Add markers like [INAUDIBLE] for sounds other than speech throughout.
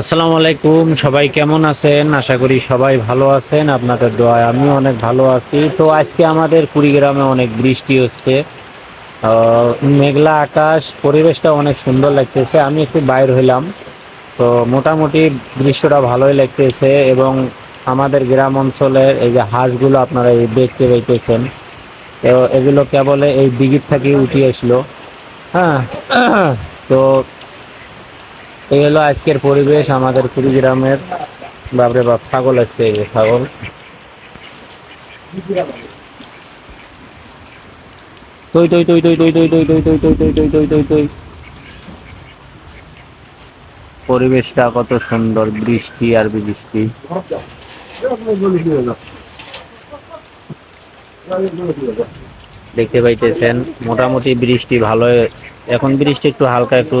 আসসালামু আলাইকুম, সবাই কেমন আছেন? আশা করি সবাই ভালো আছেন, আপনাদের দোয়ায় আমি অনেক ভালো আছি। তো আজকে আমাদের কুড়িগ্রামে অনেক বৃষ্টি হচ্ছে। মেঘলা আকাশ, পরিবেশটা অনেক সুন্দর লাগতেছে, আমি একটু বাইর হইলাম। তো মোটামুটি দৃশ্যটা ভালোই লাগতেছে এবং আমাদের গ্রাম অঞ্চলের এই যে হাঁসগুলো আপনারা এই দেখতে পাইতেছেন এগুলো কেবলে এই দিঘির থেকে উঠে আসলো। হ্যাঁ তো এই হলো আজকের পরিবেশ আমাদের কুড়িগ্রামের বাপরে বাপ ছাগল আসছে এই যে ছাগল তৈ তৈ তৈ তৈ তৈ তৈ তৈ তৈ তৈ তৈ তৈ তৈ তৈ তৈ তৈ পরিবেশটা কত সুন্দর বৃষ্টি আর বৃষ্টি দেখতে পাইতেছেন মোটামুটি বৃষ্টি ভালো এখন বৃষ্টি একটু হালকা একটু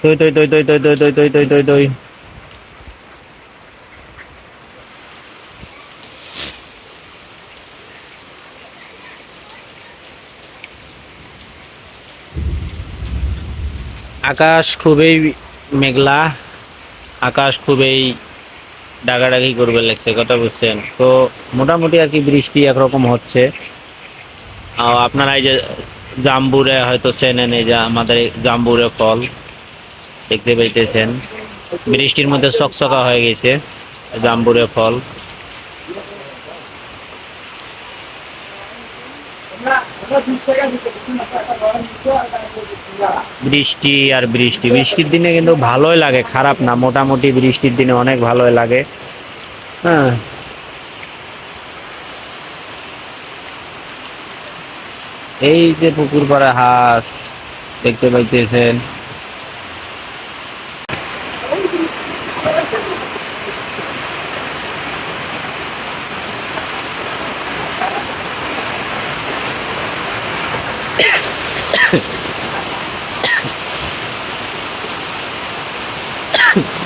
তুই তুই তুই তুই তুই তুই তুই তুই তুই আকাশ খুবই মেঘলা। আকাশ খুবই ডাগাডাগি করবে লাগছে, কথা বুঝছেন? তো মোটামুটি আর কি বৃষ্টি একরকম হচ্ছে। আপনারা এই যে জাম্বুরে হয়তো চেনেন, এই যে আমাদের জাম্বুরে ফল। দেখতে পাইতেছেন। বৃষ্টির মধ্যে চকচকা হয়ে গেছে, জাম্বুরে ফল। বৃষ্টি আর বৃষ্টি। বৃষ্টির দিনে কিন্তু ভালোই লাগে, খারাপ না। মোটামুটি বৃষ্টির দিনে অনেক ভালোই লাগে। হ্যাঁ। এই যে পুকুর পাড়ে হাঁস দেখতে পাইতেছেন। Thank [LAUGHS]